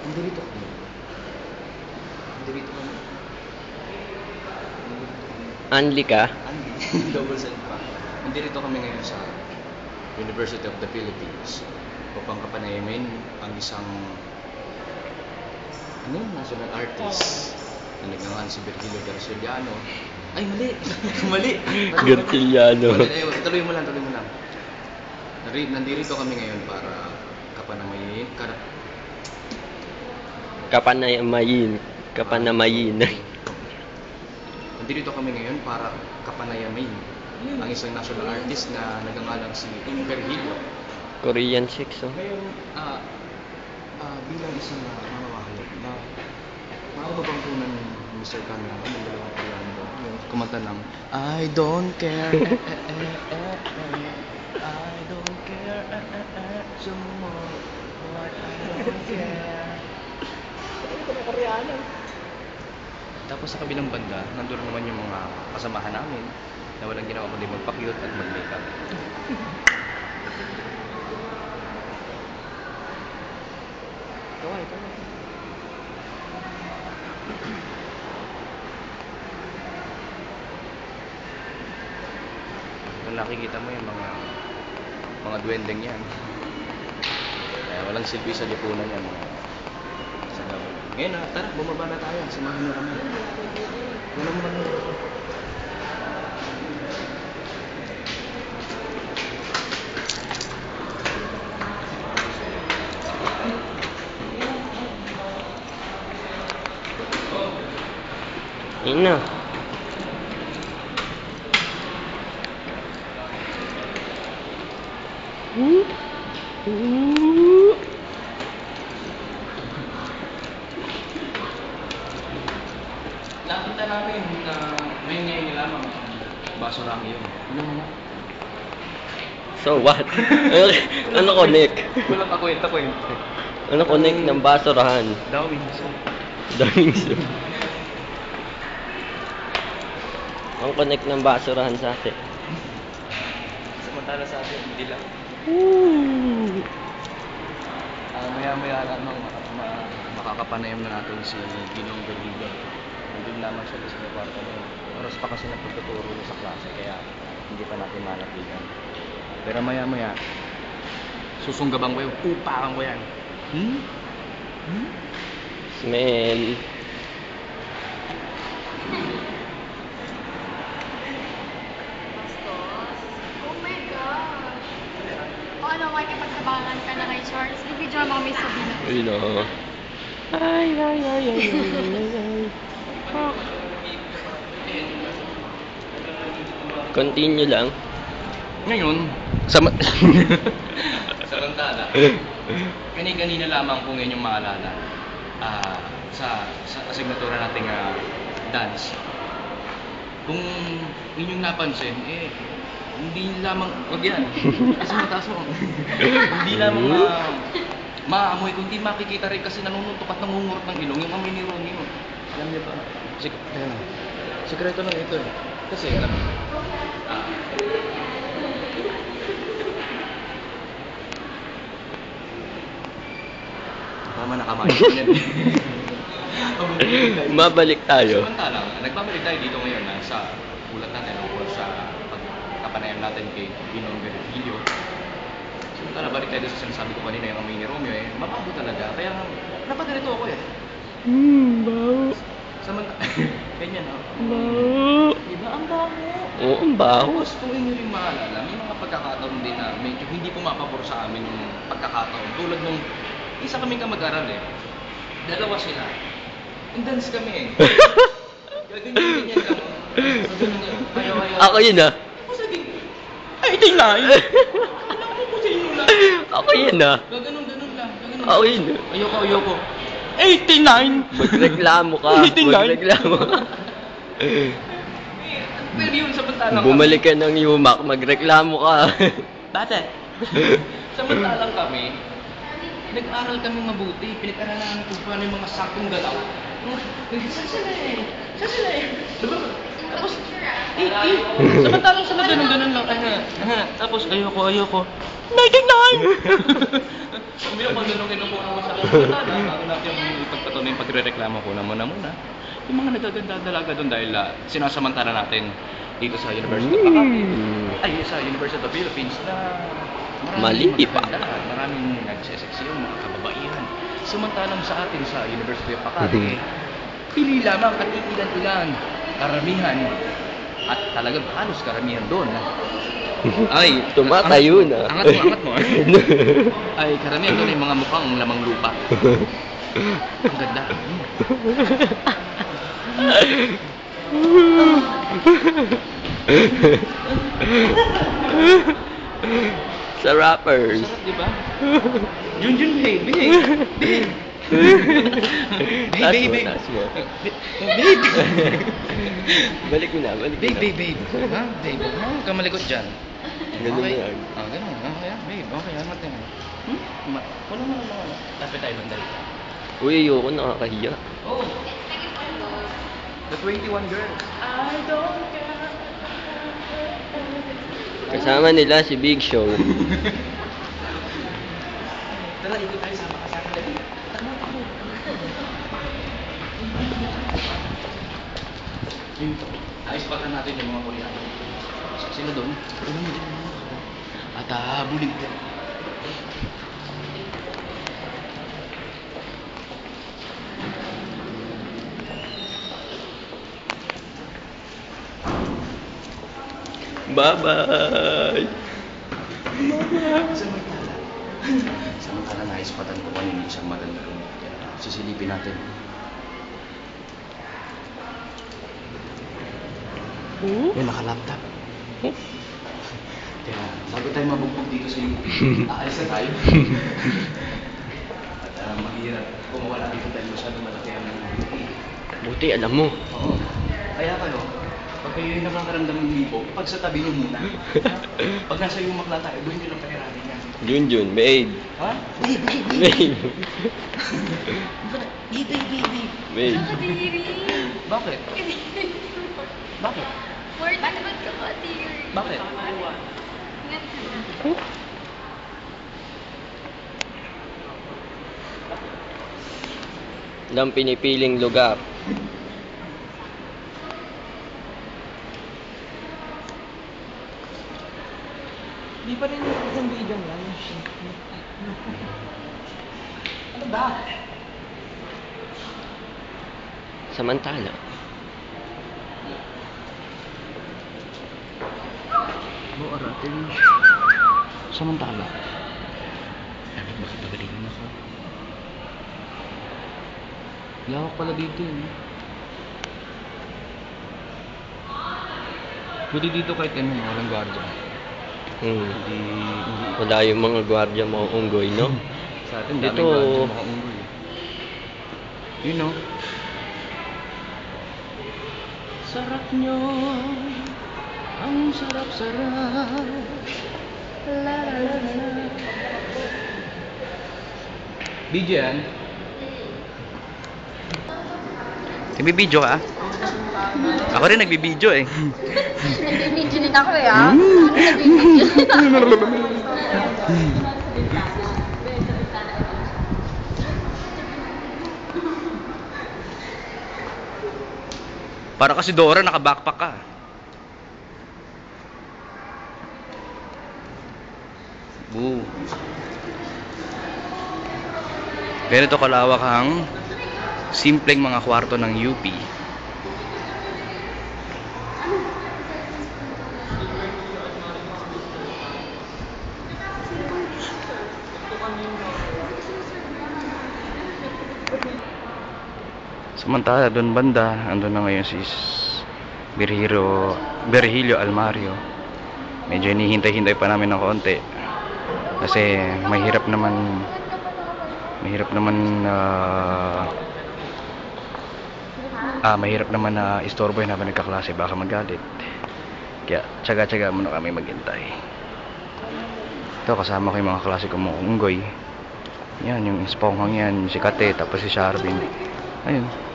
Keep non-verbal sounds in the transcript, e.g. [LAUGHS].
Nandito kami. Nandito kami. Anli ka? Andy, [LAUGHS] double send pa. Nandito kami ngayon sa University of the Philippines upang kapanayamin ang isang ano national artist na nagngangan si Virgilio Garcioliano. Ay, mali! [LAUGHS] mali! Garciliano. Tuloy mo lang, tuloy mo lang. Nandito kami ngayon para kapanamayin, kara, Kapanamayin. [LAUGHS] Nandito kami ngayon para kapanayamin ang isang national artist na nagangalang si Im Virgilio. Korean 6 oh. Ngayon, ah, ah, bilang isang uh, mamamahayag na maaari ba bang kunan ni Mr. Camera ng dalawang piano ba? Yung kumanta ng I don't care, eh, eh, eh, eh, eh, I don't care, eh, eh, eh, some more, what I don't care. Tapos sa kabilang banda, nandun naman yung mga kasamahan namin na walang ginawa kundi magpa-cute at mag-makeup. [LAUGHS] Kaway, kaway. Kung nakikita mo yung mga mga duwendeng yan. Kaya walang silbi sa lipunan yan. Mga. Ngayon na, tara, bumaba na tayo. Samahan niyo kami. Walang mga... Yun na. Nakita namin na may ngayon nila mga basurang yun. Ano mo? So what? ano connect? Walang kakwenta-kwenta. Ano connect ng basurahan? Dawin. So, Daming soup. Ang connect ng basurahan sa atin. samantala sa atin, hindi lang. Ah, maya-maya lamang maka- ma- makakapanayam na natin si Ginong Berliga. Nandun lamang siya sa department. Oras pa kasi ng pagtuturo sa klase, kaya hindi pa natin malapitan. Pero maya-maya, susunggabang ko yun, upakan ko yan. Hmm? Hmm? Smell. Bastos. Oh my God. O ano, makikipagsabangan ka na kay Charles. I-video mo kami sa bina. Ayun o. Ay, ay, ay, ay, ay, ay, ay. Ah. [LAUGHS] Continue lang. Ngayon, sama... [LAUGHS] Samantala, kani-kanina lamang kung inyong maalala, ah, sa, sa asignatura nating ah, dance, kung inyong napansin, eh, hindi lamang, wag yan, kasi mataas mo. hindi lamang ma, maamoy, kundi makikita rin kasi nanununtok at nangungurot ng ilong, yung amoy ni Ronnie yun. Alam niyo ba? Sik ayan. Sikreto lang ito eh. Kasi, alam niyo, ah, Tama na yan. [LAUGHS] Mabalik tayo. Samantalang, nagbabalik tayo dito ngayon na sa ulat natin tungkol sa pagkapanayam natin kay Ginong Virgilio. Samantala, balik tayo sa sinasabi ko kanina yung amoy ni Romeo eh, mabago talaga. Kaya napagalito ako eh. Hmm, baho. Samantala, [LAUGHS] ganyan oh. Baho. Diba ang bago? Oo, ang baho. Tapos kung inyo rin maalala, may mga pagkakataon din na medyo hindi pumapabor sa amin yung pagkakataon. Tulad nung isa kaming kamag-aral eh. Dalawa sila. And dance kami eh. [LAUGHS] Gaganyan-ganyan lang. Sabi nyo, ayaw ayaw. Ako yun ah. Ako sabi, ay! Alam ko po sa inyo lang. Ako yun ah. Gaganon-ganon lang. Gaganon. Ako yun. Ayoko, ayoko. 89! Magreklamo ka. Magreklamo ka. Pero yun, samantalang Bumalik ka ng yumak, magreklamo ka. Bakit? Samantalang kami, nag-aral kami mabuti. Pinag-aralan namin kung paano yung mga saktong galaw. Saan sila eh? Saan sila eh? Diba? Tapos, eh, eh, [LAUGHS] samantalang sa ganun, ganun lang. Aha, aha. Tapos, ayoko, ayoko. 99! Sabi ko, pag ganun kinukuha mo sa akin, na. Ako natin yung ipagpatuloy yung pagre-reklamo ko na muna muna. Yung mga nagaganda dalaga doon dahil uh, sinasamantala natin dito sa University of Makati. Mm. Ay, sa University of the Philippines na Mali pa. Maraming nagseseksyon, mga kababaihan. Samantalang sa atin sa University of Makati, Mhm. pili lamang at ilan-ilan, karamihan, at talagang halos karamihan doon. Ay, Tumatayo na. Angat mo, angat mo. [LAUGHS] Ay, karamihan doon ay mga mukhang lamang lupa. [LAUGHS] Ang ganda. [LAUGHS] rappers. Sarap, di ba? Babe, mo, babe, taas mo. Babe. Balik mo na, balik mo Babe, na. babe, babe. Ha? Babe, ha? Huwag ka malikot dyan. Ganun okay. yan. Ah, ganun. Okay, ah, babe. Okay, angat na yan. Hmm? Ma wala mo naman. Lapit tayo bandali. Uy, ayoko, nakakahiya. Oh. The 21 girl. Kasama nila si Big Show. Tara, ikot tayo sama ka sa akin. Dali. Ayos pa natin yung mga Koreano. Sila doon. Doon mo din. At habulin ko. Bye-bye! Samantala. Samantala naispatan ko kanina isang maganda. Kaya sisilipin natin. Yung naka-laptop. Kaya bago tayo mabugbog dito sa UP, [LAUGHS] aalis na tayo. At uh, mahirap kung wala dito dahil masyadong malaki ang. Buti, alam mo. Oo. Kaya kayo, pag kayo yung nakakaramdam ng libo, pag sa tabi nyo muna. [LAUGHS] pag nasa yung makla tayo, doon nyo lang pahiramin yan. Junjun, babe. Ha? Babe, babe, babe. Babe. Babe, babe, babe, babe. Nakadiri. Bakit? Bakit? Word, ano ba't ka kadiri? Bakit? Ingat ka na. Walang pinipiling lugar. Isang video lang. Ano ba? Samantala. Ano aratin? Samantala. Dapat makipagalingan ako. Lawak pala dito eh. Pwede dito kahit ano, walang gwardiya. Hmm. Hindi, hindi. Wala yung mga gwardiya mga unggoy, no? Sa atin, Dito- daming gwardiya makaunggoy. You know. Sarap nyo, ang sarap-sarap. La la la la la. Video yan? Nagbibideo ka? Ako rin nagbibideo eh. Nagbibideo din ako eh, ah. Nagbibideo din ako. Para kasi Dora, naka-backpack ka. Boo. Ganito kalawak ang simpleng mga kwarto ng UP. Samantala, doon banda, andun na ngayon si Virgilio, Virgilio Almario. Medyo hinihintay-hintay pa namin ng konti. Kasi mahirap naman, mahirap naman ah ah, mahirap naman na istorbo yun habang nagkaklase, baka magalit. Kaya tsaga-tsaga muna kami maghintay. Ito, kasama ko yung mga klase kong mga unggoy. Yan, yung Esponghang yan, si Kate, tapos si Sharvin. Ayun.